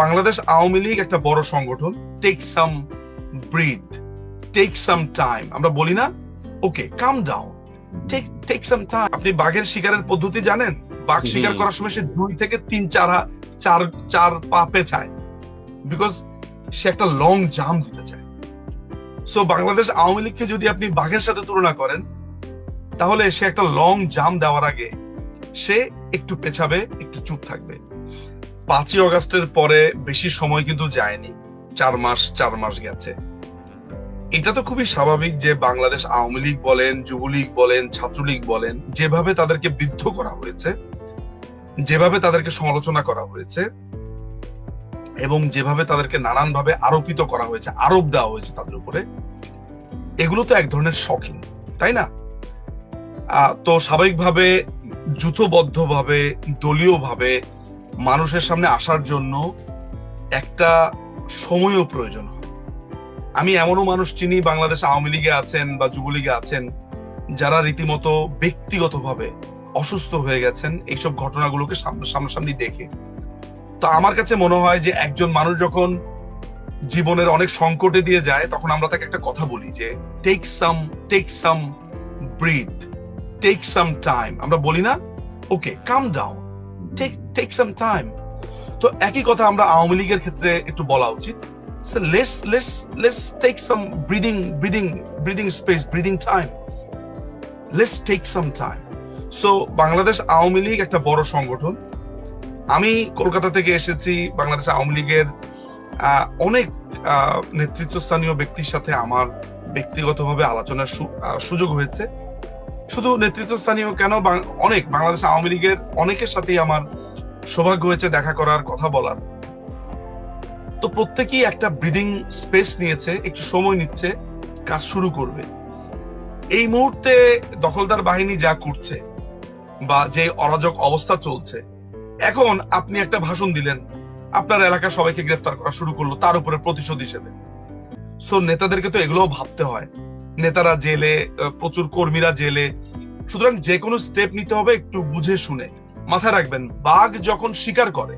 বাংলাদেশ আওয়ামী লীগ একটা বড় সংগঠন। Take some breath take some time আমরা বলি না okay calm down take take some time আপনি বাঘের শিকারের পদ্ধতি জানেন? বাঘ শিকার করার সময় সে দুই থেকে তিন চার চার চার পা পেছায় বিকজ সে একটা লং জাম দিতে চায়। সো বাংলাদেশ আওয়ামী লীগকে যদি আপনি বাঘের সাথে তুলনা করেন তাহলে সে একটা লং জাম দেওয়ার আগে সে একটু পেছাবে একটু চুপ থাকবে। পাঁচই অগাস্টের পরে বেশি সময় কিন্তু যায়নি। চার মাস চার মাস গেছে। এটা তো খুবই স্বাভাবিক যে বাংলাদেশ আওয়ামী লীগ বলেন, যুবলীগ বলেন, ছাত্রলীগ বলেন, যেভাবে তাদেরকে বিদ্ধ করা হয়েছে, যেভাবে তাদেরকে সমালোচনা করা হয়েছে, এবং যেভাবে তাদেরকে নানানভাবে আরোপিত করা হয়েছে, আরোপ দেওয়া হয়েছে তাদের উপরে, এগুলো তো এক ধরনের শখিন তাই না? তো স্বাভাবিকভাবে, যুথবদ্ধভাবে, দলীয়ভাবে মানুষের সামনে আসার জন্য একটা সময়ও প্রয়োজন আমি এমনও মানুষ চিনি, বাংলাদেশ আওয়ামী লীগে আছেন বা যুবলীগে আছেন, যারা রীতিমতো ব্যক্তিগতভাবে অসুস্থ হয়ে গেছেন, এইসব ঘটনাগুলোকে সামনাসামনি দেখে। তো আমার কাছে মনে হয় যে একজন মানুষ যখন জীবনের অনেক সংকটে দিয়ে যায়, তখন আমরা তাকে একটা কথা বলি যে take some take some breath take some time আমরা বলি না okay calm down take take some time তো একই কথা আমরা আওয়ামী লীগের ক্ষেত্রে একটু বলা উচিত। Let's let's let's take some breathing breathing breathing space breathing time let's take some time so Bangladesh Awami League একটা বড় সংগঠন। আমি কলকাতা থেকে এসেছি, বাংলাদেশ আওয়ামী লীগের অনেক নেতৃত্বস্থানীয় ব্যক্তির সাথে আমার ব্যক্তিগতভাবে আলোচনার সুযোগ হয়েছে। শুধু নেতৃত্বস্থানীয় কেন? অনেক। বাংলাদেশ আওয়ামী লীগের অনেকের সাথেই আমার সৌভাগ্য হয়েছে দেখা করার কথা বলার। তো প্রত্যেকেই একটা ব্রিদিং স্পেস নিয়েছে, একটু সময় নিচ্ছে, কাজ শুরু করবে। এই মুহূর্তে দখলদার বাহিনী যা করছে বা যে অরাজক অবস্থা চলছে, এখন আপনি একটা ভাষণ দিলেন, আপনার এলাকার সবাইকে গ্রেফতার করা শুরু করল, তার উপরে প্রতিশোধ হিসেবে। সো নেতাদেরকে তো এগুলোও ভাবতে হয়। নেতারা জেলে প্রচুর কর্মীরা জেলে। সুতরাং যে কোনো স্টেপ নিতে হবে একটু বুঝে শুনে। মাথায় রাখবেন বাঘ যখন শিকার করে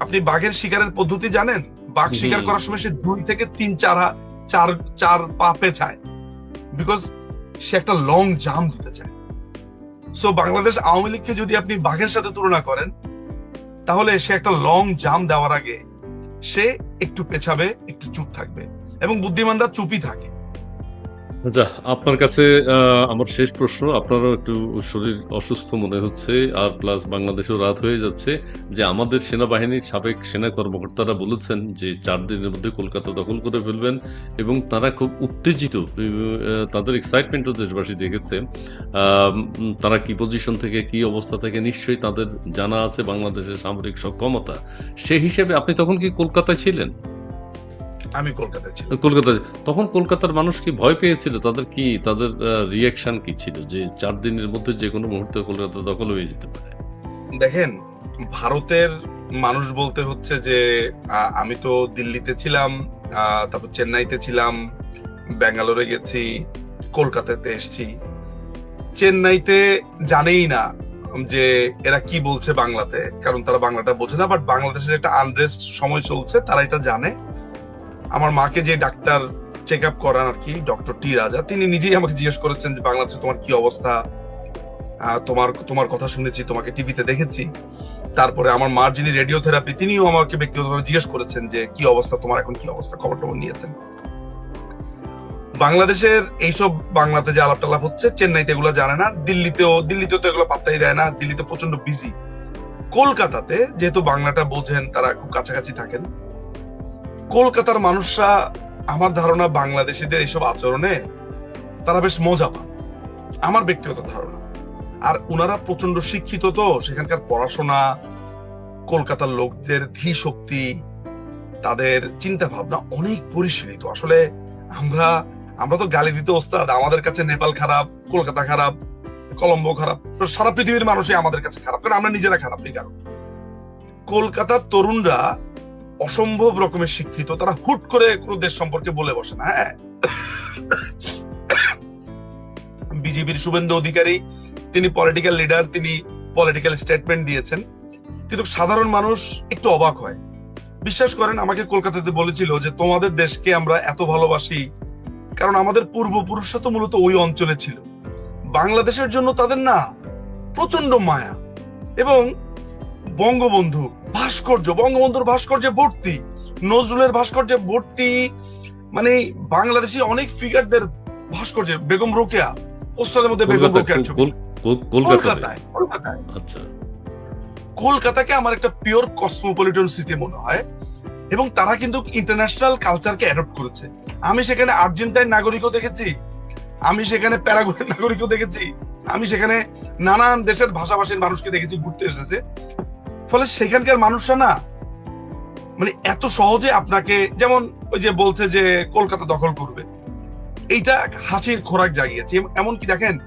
আপনি বাঘের শিকারের পদ্ধতি জানেন? বাঘ শিকার করার সময় সে দুই থেকে তিন চার চার চার পা পেছায় বিকজ সে একটা লং জাম দিতে চায়। সো বাংলাদেশ আওয়ামী লীগকে যদি আপনি বাঘের সাথে তুলনা করেন তাহলে সে একটা লং জাম দেওয়ার আগে সে একটু পেছাবে একটু চুপ থাকবে। এবং বুদ্ধিমানরা চুপই থাকে। যা আপনার কাছে আমার শেষ প্রশ্ন, আপনারও একটু শরীর অসুস্থ মনে হচ্ছে, আর প্লাস বাংলাদেশেও রাত হয়ে যাচ্ছে, যে আমাদের সেনাবাহিনীর সাবেক সেনা কর্মকর্তারা বলেছেন যে চার দিনের মধ্যে কলকাতা দখল করে ফেলবেন, এবং তারা খুব উত্তেজিত তাদের এক্সাইটমেন্টও দেশবাসী দেখেছে। তারা কি পজিশন থেকে, কি অবস্থা থেকে নিশ্চয়ই তাদের জানা আছে বাংলাদেশের সামরিক সক্ষমতা। সেই হিসেবে আপনি তখন কি কলকাতায় ছিলেন? আমি কলকাতায় ছিলাম। কলকাতায়। তখন কলকাতার মানুষ কি ভয় পেয়েছিল? তাদের কি তাদের রিয়াকশন কি ছিল? যে চার দিনের মধ্যে যে কোনো মুহূর্তে কলকাতা দখল হয়ে যেতে পারে। দেখেন ভারতের মানুষ বলতে হচ্ছে যে আমি তো দিল্লিতে ছিলাম তারপর চেন্নাইতে ছিলাম ব্যাঙ্গালোরে গেছি কলকাতাতে এসেছি। চেন্নাইতে জানেই না যে এরা কি বলছে বাংলাতে কারণ তারা বাংলাটা বোঝে না বাট বাংলাদেশে একটা আনরেস্ট সময় চলছে তারা এটা জানে। আমার মাকে যে ডাক্তার চেক আপ করান আর কি, ডক্টর টি রাজা, তিনি নিজেই আমাকে জিজ্ঞেস করেছেন যে বাংলাদেশে তোমার কি অবস্থা? তোমার তোমার কথা শুনেছি, তোমাকে টিভিতে দেখেছি। তারপরে আমার মার যিনি রেডিও থেরাপি তিনিও আমাকে ব্যক্তিগতভাবে জিজ্ঞেস করেছেন যে কি অবস্থা, তোমার এখন কি অবস্থা খবর টবর নিয়েছেন। বাংলাদেশের এইসব বাংলাতে যে আলাপ টালাপ হচ্ছে, চেন্নাইতে এগুলো জানে না, দিল্লিতেও দিল্লিতেও তো এগুলো পাত্তাই দেয় না, দিল্লিতে প্রচণ্ড বিজি কলকাতাতে যেহেতু বাংলাটা বোঝেন, তারা খুব কাছাকাছি থাকেন কলকাতার মানুষরা আমার ধারণা বাংলাদেশিদের এইসব আচরণে তারা বেশ মজা পান। আমার ব্যক্তিগত ধারণা। আর ওনারা প্রচণ্ড শিক্ষিত তো, সেখানকার পড়াশোনা, কলকাতার লোকদের ধী শক্তি তাদের চিন্তা ভাবনা অনেক পরিশীলিত। আসলে আমরা আমরা তো গালি দিতে ওস্তাদ, আমাদের কাছে নেপাল খারাপ, কলকাতা খারাপ, কলম্বো খারাপ সারা পৃথিবীর মানুষই আমাদের কাছে খারাপ, কারণ আমরা নিজেরা খারাপ, এই কারণ। কলকাতার তরুণরা অসম্ভব রকমের শিক্ষিত, তারা হুট করে কোনো দেশ সম্পর্কে বলে বসে না হ্যাঁ? বিজেপির শুভেন্দু অধিকারী, তিনি পলিটিক্যাল লিডার তিনি পলিটিক্যাল স্টেটমেন্ট দিয়েছেন। কিন্তু সাধারণ মানুষ একটু অবাক হয়। বিশ্বাস করেন, আমাকে কলকাতাতে বলেছিল যে, তোমাদের দেশকে আমরা এত ভালোবাসি, কারণ আমাদের পূর্বপুরুষরা তো মূলত ওই অঞ্চলে ছিল। বাংলাদেশের জন্য তাদের না প্রচণ্ড মায়া এবং বঙ্গবন্ধু ভাস্কর্য বঙ্গবন্ধুর ভাস্কর্যে ভর্তি নজরুলের ভাস্কর্যে ভর্তি মানে বাংলাদেশি অনেক ফিগারদের ভাস্কর্য বেগম রোকেয়া পোস্টারের মধ্যে বেগম রোকেয়ার ছবি। কলকাতায় কলকাতায়। আচ্ছা। কলকাতাকে আমার একটা পিওর কসমোপলিটন সিটি মনে হয় এবং তারা কিন্তু ইন্টারন্যাশনাল কালচারকে অ্যাডপ্ট করেছে। আমি সেখানে আর্জেন্টাইন নাগরিকও দেখেছি আমি সেখানে প্যারাগুয়ের নাগরিকও দেখেছি আমি সেখানে নানান দেশের ভাষাভাষীর মানুষকে দেখেছি ঘুরতে এসেছে। ফলে সেখানকার মানুষরা না মানে এত সহজে আপনাকে, যেমন ওই যে বলছে যে কলকাতা দখল করবে, এইটা হাসির খোরাক জাগিয়েছে। এম- এমনকি দেখেন,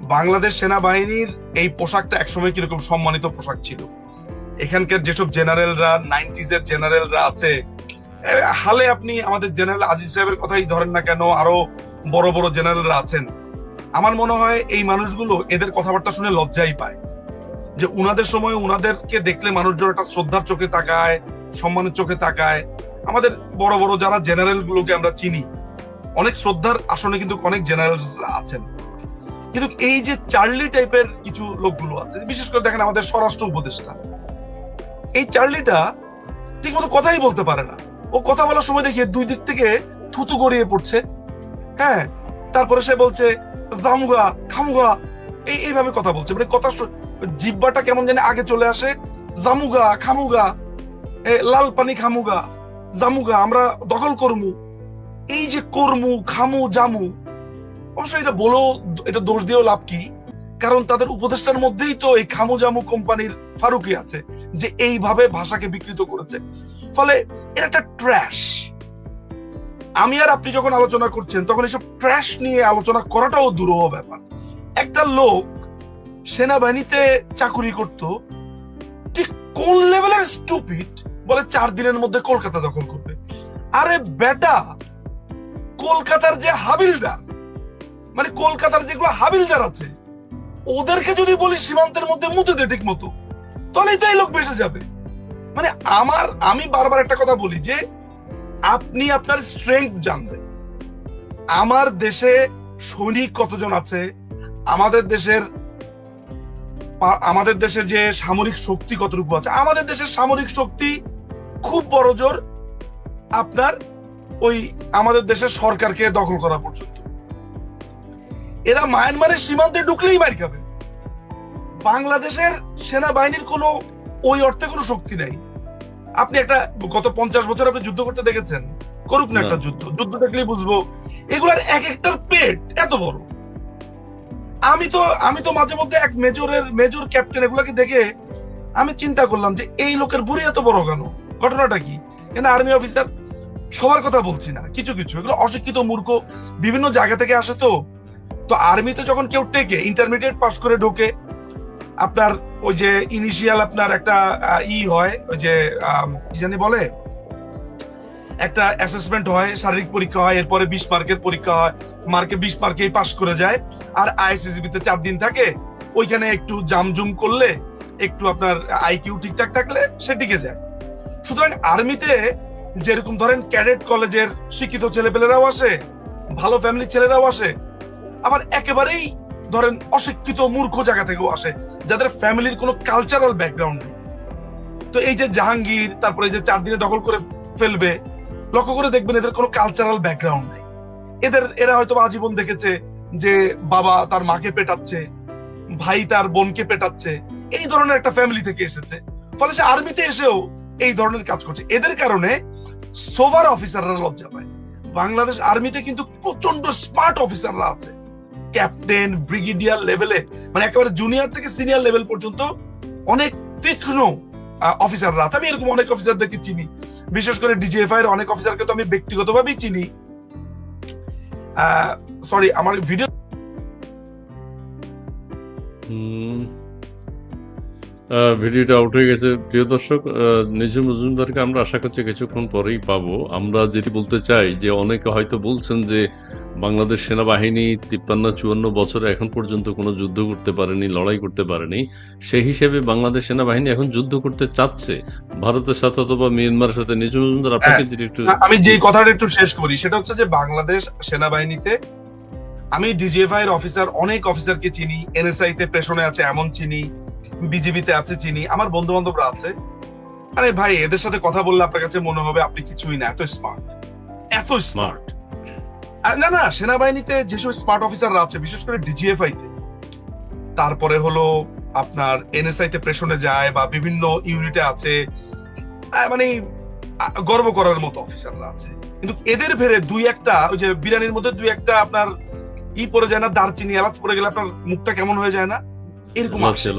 বাংলাদেশ সেনাবাহিনীর এই পোশাকটা একসময় কীরকম সম্মানিত পোশাক ছিল। এখানকার যেসব জেনারেলরা নাইনটিজ এর জেনারেলরা আছে হালে আপনি আমাদের জেনারেল আজিজ সাহেবের কথাই ধরেন না কেন, আরও বড় বড় জেনারেলরা আছেন। আমার মনে হয় এই মানুষগুলো এদের কথাবার্তা শুনে লজ্জাই পায়। যে উনাদের সময় উনাদেরকে দেখলে মানুষজন একটা শ্রদ্ধার চোখে তাকায়, সম্মানের চোখে তাকায়। আমাদের বড় বড় যারা জেনারেল গুলোকে আমরা চিনি, অনেক শ্রদ্ধার আসনে কিন্তু অনেক জেনারেল আছেন। কিন্তু এই যে চার্লি টাইপের কিছু লোকগুলো আছে, বিশেষ করে দেখেন আমাদের স্বরাষ্ট্র উপদেষ্টা, এই চার্লিটা ঠিকমতো কথাই বলতে পারে না। ও কথা বলার সময় দেখিয়ে দুই দিক থেকে থুতু গড়িয়ে পড়ছে। হ্যাঁ তারপরে সে বলছে দামুগা খামুগা, এই এইভাবে কথা বলছে। মানে কথা জিব্বাটা কেমন জানি আগে চলে আসে। জামুগা, খামুগা লাল পানি খামুগা, জামুগা, আমরা দখল করমু। এই যে কর্মু, খামু, জামু, অবশ্য এটা বলেও এটা দোষ দিয়েও লাভ কি? কারণ তাদের উপদেষ্টার মধ্যেই তো এই খামু জামু কোম্পানির ফারুকি আছে, যে এইভাবে ভাষাকে বিকৃত করেছে। ফলে এটা একটা ট্র্যাশ আমি আর আপনি যখন আলোচনা করছেন, তখন এসব ট্র্যাশ নিয়ে আলোচনা করাটাও দুরূহ ব্যাপার। একটা লোক সেনাবাহিনীতে চাকুরি করত, ঠিক কোন লেভেলের স্টুপিড বলে চার দিনের মধ্যে কলকাতা দখল করবে। আরে বেটা, কলকাতার যে হাবিলদার মানে কলকাতার যেগুলো হাবিলদার আছে, ওদেরকে যদি বলি সীমান্তের মধ্যে মুতে দে ঠিক মতো তাহলেই তো এই লোক বেসে যাবে। মানে আমার, আমি বারবার একটা কথা বলি যে, আপনি আপনার স্ট্রেংথ জানবেন। আমার দেশে সৈনিক কতজন আছে? আমাদের দেশের আমাদের দেশের যে সামরিক শক্তি কতটুকু আছে? আমাদের দেশের সামরিক শক্তি খুব বড় জোর আপনার ওই আমাদের দেশের সরকারকে দখল করা পর্যন্ত। এরা মায়ানমারের সীমান্তে ঢুকলেই মার খাবে। বাংলাদেশের সেনাবাহিনীর কোনো ওই অর্থে কোনো শক্তি নেই। আপনি একটা গত পঞ্চাশ বছর আপনি যুদ্ধ করতে দেখেছেন? করুক না। একটা যুদ্ধ। যুদ্ধ দেখলেই বুঝব। এগুলার এক একটার পেট এত বড়। আমি তো আমি তো মাঝে মধ্যে এক মেজরের, মেজর ক্যাপ্টেন এগুলাকে দেখে আমি চিন্তা করলাম যে এই লোকের বুড়ি এত বড় কেন? ঘটনাটা কি? কেন আর্মি অফিসার সবার কথা বলছি না? কিছু কিছু। এগুলো অশিক্ষিত, মূর্খ, বিভিন্ন জায়গা থেকে আসে তো। তো আর্মিতে যখন কেউ টেকে ইন্টারমিডিয়েট পাস করে ঢোকে, আপনার ওই যে ইনিশিয়াল আপনার একটা ই হয়, ওই যে কি জানি বলে? একটা অ্যাসেসমেন্ট হয়, শারীরিক পরীক্ষা হয়, এরপরে বিশ মার্কের পরীক্ষা হয়, মার্কে বিশ মার্কেই পাস করে যায়। আর আইসিসিবি তে চার দিন থাকে, ওইখানে একটু জামজুম করলে, একটু আপনার আইকিউ ঠিকঠাক থাকলে সে টিকে যায়। সুতরাং আর্মিতে যেরকম ধরেন ক্যাডেট কলেজের শিক্ষিত ছেলেপেলেরাও আসে, ভালো ফ্যামিলির ছেলেরাও আসে, আবার একেবারেই ধরেন অশিক্ষিত মূর্খ জায়গা থেকেও আসে, যাদের ফ্যামিলির কোনো কালচারাল ব্যাকগ্রাউন্ড নেই। তো এই যে জাহাঙ্গীর, তারপরে এই যে চার দিনে দখল করে ফেলবে লক্ষ্য করে দেখবেন এদের কোনো কালচারাল ব্যাকগ্রাউন্ড নেই। এদের, এরা হয়তো আজীবন দেখেছে যে বাবা তার মাকে পেটাচ্ছে, ভাই তার বোনকে পেটাচ্ছে, এই ধরনের একটা ফ্যামিলি থেকে এসেছে। ফলে সে আর্মিতে এসেও এই ধরনের কাজ করছে। এদের কারণে সোভার অফিসাররা লজ্জা পায়। বাংলাদেশ আর্মিতে কিন্তু প্রচণ্ড স্মার্ট অফিসাররা আছে। ক্যাপ্টেন, ব্রিগেডিয়ার লেভেলে মানে একেবারে জুনিয়র থেকে সিনিয়র লেভেল পর্যন্ত অনেক তীক্ষ্ণ অফিসাররা আছে। আমি এরকম অনেক অফিসারদেরকে চিনি। বিশেষ করে ডিজিএফআই এর অনেক অফিসারকে তো আমি ব্যক্তিগতভাবেই চিনি। সরি আমার ভিডিও ভিডিওটা আউট হয়ে গেছে। প্রিয় দর্শক নিজু মজুমদারকে আমরা আশা করছি কিছুক্ষণ পরেই পাবো। আমরা যেটি বলতে চাই যে অনেকে হয়তো বলছেন যে বাংলাদেশ সেনাবাহিনী তিপ্পান্ন চুয়ান্ন বছরে এখন পর্যন্ত কোনো যুদ্ধ করতে পারেনি লড়াই করতে পারেনি। সেই হিসেবে বাংলাদেশ সেনাবাহিনী এখন যুদ্ধ করতে চাচ্ছে। ভারতের সাথে অথবা মিয়ানমারের সাথে। নিজু মজুমদার আপনাকে যদি একটু আমি যে কথাটা একটু শেষ করি সেটা হচ্ছে যে বাংলাদেশ সেনাবাহিনীতে আমি ডিজিএফআই এর অফিসার অনেক অফিসারকে চিনি এনএসআই তে প্রেশনে আছে এমন চিনি বিজিবিতে আছে চিনি, আমার বন্ধু বান্ধবরা আছে। আরে ভাই, এদের সাথে কথা বললে আপনার কাছে মনে হবে আপনি কিছুই না, এত স্মার্ট এত স্মার্ট না না, সেনাবাহিনীতে যেসব স্মার্ট অফিসাররা আছে, বিশেষ করে ডিজিএফআই তে, তারপরে হলো আপনার এনএসআই তে প্রেশনে যায় বা বিভিন্ন ইউনিটে আছে মানে গর্ব করার মতো অফিসাররা আছে। কিন্তু এদের ভেরে দুই একটা, ওই যে বিরিয়ানির মধ্যে দুই একটা আপনার ই পড়ে যায় না দারচিনি এলাচ পড়ে গেলে আপনার মুখটা কেমন হয়ে যায় না? এরকম আসে।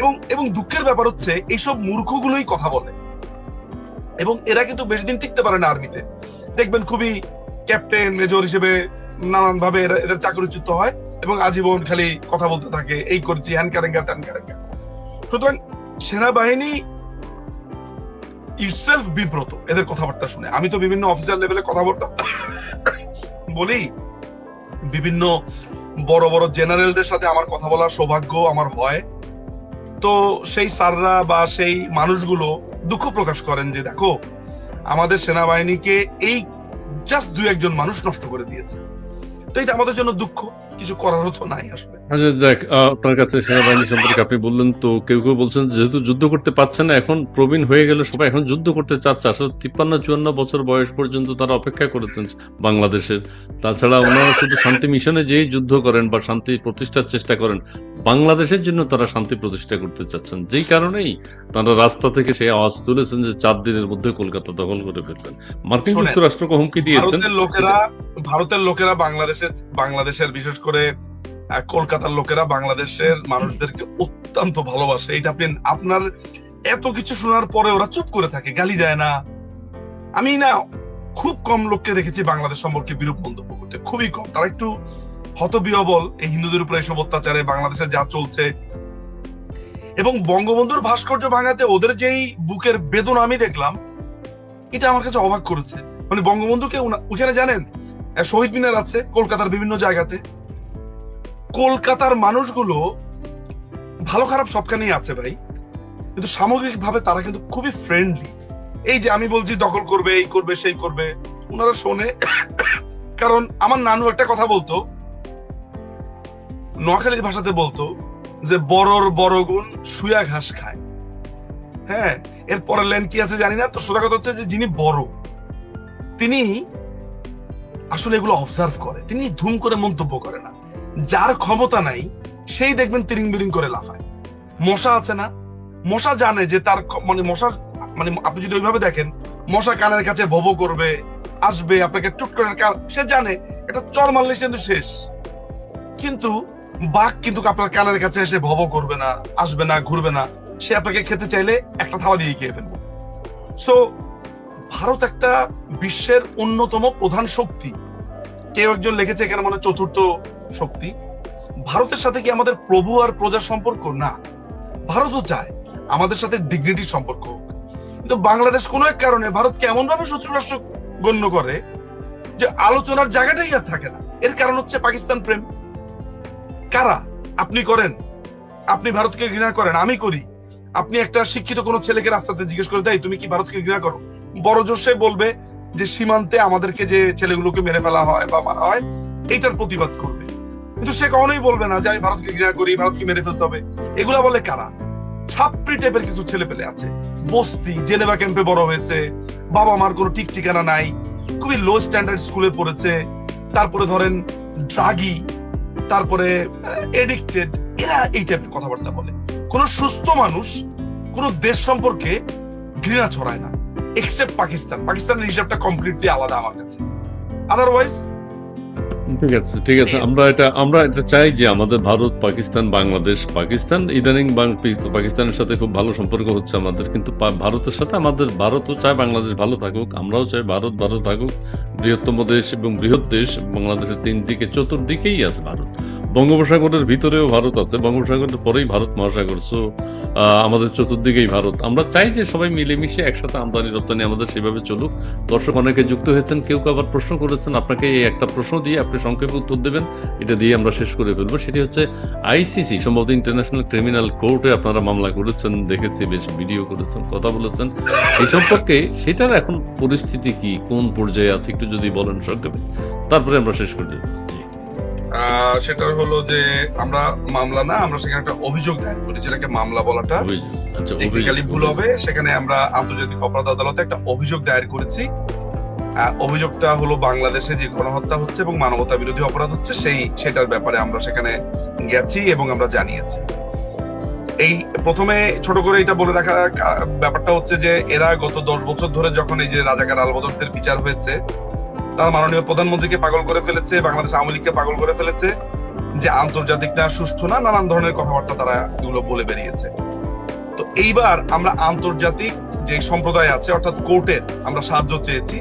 এবং এবং দুঃখের ব্যাপার হচ্ছে এইসব মূর্খগুলোই কথা বলে। এবং এরা কিন্তু বেশি দিন টিকতে পারে না আর্মিতে। দেখবেন খুবই ক্যাপ্টেন মেজর হিসেবে নানান ভাবে এদের চাকরিচ্যুত হয় এবং আজীবন খালি কথা বলতে থাকে এই করছি হ্যান কারেঙ্গা ত্যান কারেঙ্গা। সুতরাং সেনাবাহিনী ইটসেলফ বিব্রত এদের কথাবার্তা শুনে। আমি তো বিভিন্ন অফিসার লেভেলে কথাবার্তা বলি বিভিন্ন বড় বড় জেনারেলদের সাথে আমার কথা বলার সৌভাগ্য আমার হয়। তো সেই সাররা বা সেই মানুষগুলো দুঃখ প্রকাশ করেন যে, দেখো, আমাদের সেনাবাহিনীকে এই জাস্ট দু একজন মানুষ নষ্ট করে দিয়েছে। তো এটা আমাদের জন্য দুঃখ, কিছু করার হতো নাই আসলে। আচ্ছা যাক আপনার কাছে সেনাবাহিনী সম্পর্কে আপনি বললেন তো কেউ কেউ বলছেন যেহেতু যুদ্ধ করতে পারছে না এখন প্রবীণ হয়ে গেলে সবাই এখন যুদ্ধ করতে চাচ্ছে। আসলে তিপ্পান্ন চুয়ান্ন বছর বয়স পর্যন্ত তারা অপেক্ষা করেছেন বাংলাদেশের। তাছাড়া ওনারা শুধু শান্তি মিশনে যেই যুদ্ধ করেন বা শান্তি প্রতিষ্ঠার চেষ্টা করেন বাংলাদেশের জন্য তারা শান্তি প্রতিষ্ঠা করতে চাচ্ছেন। যেই কারণেই তারা রাস্তা থেকে সেই আওয়াজ তুলেছেন যে চার দিনের মধ্যে কলকাতা দখল করে ফেলবেন। মার্কিন যুক্তরাষ্ট্রকে হুমকি দিয়েছেন। লোকেরা ভারতের লোকেরা বাংলাদেশের বাংলাদেশের বিশেষ করে কলকাতার লোকেরা বাংলাদেশের মানুষদেরকে অত্যন্ত ভালোবাসে। এটা আপনি আপনার এত কিছু শোনার পরে ওরা চুপ করে থাকে, গালি দেয় না। আমি না খুব কম লোককে দেখেছি বাংলাদেশ সম্পর্কে বিরূপ মন্তব্য করতে, খুবই কম। তারা একটু হতবিহবল, এই হিন্দুদের উপরে এসব অত্যাচারে, বাংলাদেশে যা চলছে। এবং বঙ্গবন্ধুর ভাস্কর্য ভাঙাতে ওদের যেই বুকের বেদনা আমি দেখলাম, এটা আমার কাছে অবাক করেছে। মানে বঙ্গবন্ধুকে ওখানে জানেন শহীদ মিনার আছে কলকাতার বিভিন্ন জায়গাতে। কলকাতার মানুষগুলো ভালো খারাপ সবখানেই আছে ভাই। কিন্তু সামগ্রিকভাবে তারা কিন্তু খুবই ফ্রেন্ডলি এই যে আমি বলছি, দখল করবে, এই করবে, সেই করবে। ওনারা শোনে। কারণ আমার নানু একটা কথা বলতো, নোয়াখালীর ভাষাতে বলতো যে বড়র বড় গুণ শুয়া ঘাস খায়। হ্যাঁ এর পরের লাইন কি আছে জানি না, তো সোজা কথা হচ্ছে যে, যিনি বড়, তিনি আসলে এগুলো অবজার্ভ করে। তিনি ধুম করে মন্তব্য করে না। যার ক্ষমতা নাই, সেই দেখবেন তিরিং বিরিং করে লাফায়। মশা আছে না? মশা জানে যে তার মানে মশার মানে আপনি যদি ওইভাবে দেখেন, মশা কানের কাছে ভব করবে, আসবে, আপনাকে টুট করে সে জানে, এটা চর মারলে কিন্তু শেষ। কিন্তু বাঘ কিন্তু আপনার কানের কাছে এসে ভব করবে না, আসবে না, ঘুরবে না। সে আপনাকে খেতে চাইলে একটা থালা দিয়ে খেয়ে ফেলবে। সো ভারত একটা বিশ্বের অন্যতম প্রধান শক্তি। কেউ একজন লিখেছে এখানে মানে চতুর্থ শক্তি। ভারতের সাথে কি আমাদের প্রভু আর প্রজার সম্পর্ক? না। ভারতও চায় আমাদের সাথে ডিগনিটির সম্পর্ক কিন্তু বাংলাদেশ কোনো এক কারণে ভারতকে এমন ভাবে শত্রু রাষ্ট্র গণ্য করে যে আলোচনার জায়গাটাই আর থাকে না। এর কারণ হচ্ছে পাকিস্তান প্রেম। কারা? আপনি করেন। আপনি ভারতকে ঘৃণা করেন। আমি করি। আপনি একটা শিক্ষিত কোনো ছেলেকে রাস্তাতে জিজ্ঞেস করে দেয় তুমি কি ভারতকে ঘৃণা করো? বড় জোর সে বলবে যে সীমান্তে আমাদেরকে যে ছেলেগুলোকে মেরে ফেলা হয় বা মারা হয় এইটার প্রতিবাদ করবে। কিন্তু সে কখনোই বলবে না যে আমি ভারতকে ঘৃণা করি, ভারতকে মেরে ফেলতে হবে। এগুলা বলে কারা? ছাত্রী টাইপের কিছু ছেলে পেলে আছে। বস্তি, জেনেভা ক্যাম্পে বড় হয়েছে। বাবা মার কোনো ঠিক ঠিকানা নাই। খুবই লো স্ট্যান্ডার্ড স্কুলে পড়েছে। তারপরে ধরেন ড্রাগি তারপরে এডিক্টেড এরা এই টাইপের কথাবার্তা বলে। কোন সুস্থ মানুষ কোন দেশ সম্পর্কে ঘৃণা ছড়ায় না। এক্সেপ্ট পাকিস্তান পাকিস্তানের হিসাবটা কমপ্লিটলি আলাদা আমার কাছে। আদারওয়াইজ ঠিক আছে ঠিক আছে। আমরা এটা আমরা এটা চাই যে আমাদের ভারত, পাকিস্তান, বাংলাদেশ, পাকিস্তান, ইদানিং পাকিস্তানের সাথে খুব ভালো সম্পর্ক হচ্ছে আমাদের। কিন্তু ভারতের সাথে আমাদের, ভারতও চায় বাংলাদেশ ভালো থাকুক, আমরাও চাই ভারত ভালো থাকুক। বৃহত্তম দেশ এবং বৃহৎ দেশ বাংলাদেশের তিন দিকে চতুর্দিকেই আছে ভারত। বঙ্গোপসাগরের ভিতরেও ভারত আছে, বঙ্গোপসাগরের পরেই ভারত মহাসাগর। সো আমাদের চতুর্দিকেই ভারত। আমরা চাই যে সবাই মিলেমিশে একসাথে আমদানি রপ্তানি আমাদের সেভাবে চলুক। দর্শক অনেকে যুক্ত হয়েছেন, কেউ কেউ আবার প্রশ্ন করেছেন, আপনাকে এই একটা প্রশ্ন দিয়ে আপনি সংক্ষেপে উত্তর দেবেন, এটা দিয়ে আমরা শেষ করে ফেলব। সেটি হচ্ছে আইসিসি, সম্ভবত ইন্টারন্যাশনাল ক্রিমিনাল কোর্টে আপনারা মামলা করেছেন, দেখেছি বেশ ভিডিও করেছেন, কথা বলেছেন। সেই সম্পর্কে সেটার এখন পরিস্থিতি কি, কোন পর্যায়ে আছে, একটু যদি বলেন সংক্ষেপে। তারপরে আমরা শেষ করে দেবো। সেটা হলো যে আমরা মামলা না আমরা সেখানে একটা অভিযোগ দায়ের করি যেটাকে মামলা বলাটা। আচ্ছা টেকনিক্যালি ভুল হবে সেখানে আমরা আন্তর্জাতিক অপরাধ আদালতে একটা অভিযোগ দায়ের করেছি। অভিযোগটা হলো বাংলাদেশে যে গণহত্যা হচ্ছে এবং মানবতা বিরোধী অপরাধ হচ্ছে সেই সেটার ব্যাপারে আমরা সেখানে গেছি এবং আমরা জানিয়েছি। এই প্রথমে ছোট করে এটা বলে রাখা ব্যাপারটা হচ্ছে যে এরা গত দশ বছর ধরে যখন এই যে রাজাকার আলবদরদের বিচার হয়েছে তার মাননীয় প্রধানমন্ত্রীকে পাগল করে ফেলেছে, বাংলাদেশ আওয়ামী লীগকে পাগল করে ফেলেছে, যে আন্তর্জাতিকটা সুষ্ঠু না, নানান ধরনের কথাবার্তা তারা এগুলো বলে বেরিয়েছে। তো এইবার আমরা আন্তর্জাতিক যে সম্প্রদায় আছে, অর্থাৎ কোর্টের, আমরা সাহায্য চেয়েছি।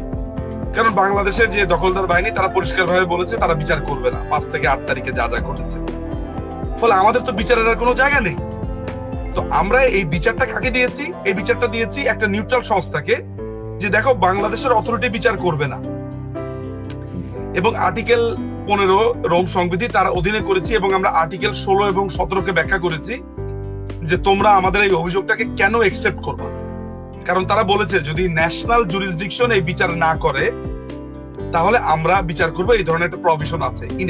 কারণ বাংলাদেশের যে দখলদার বাহিনী, তারা পরিষ্কারভাবে বলেছে তারা বিচার করবে না, পাঁচ থেকে আট তারিখে যা যা ঘটেছে। ফলে আমাদের তো বিচারের আর কোনো জায়গা নেই। তো আমরা এই বিচারটা কাকে দিয়েছি? এই বিচারটা দিয়েছি একটা নিউট্রাল সংস্থাকে, যে দেখো, বাংলাদেশের অথরিটি বিচার করবে না। এবং আর্টিকেল পনেরো রোম সংবিধি তার অধীনে করেছি এবং আমরা আর্টিকেল ষোলো এবং সতেরোকে ব্যাখ্যা করেছি যে তোমরা আমাদের এই অভিযোগটাকে কেন একসেপ্ট করবা। কারণ তারা বলেছে, যদি ন্যাশনাল জুরিসডিকশন এই বিচার না করে, তাহলে আমরা বিচার করব, এই ধরনের একটা প্রভিশন আছে ইন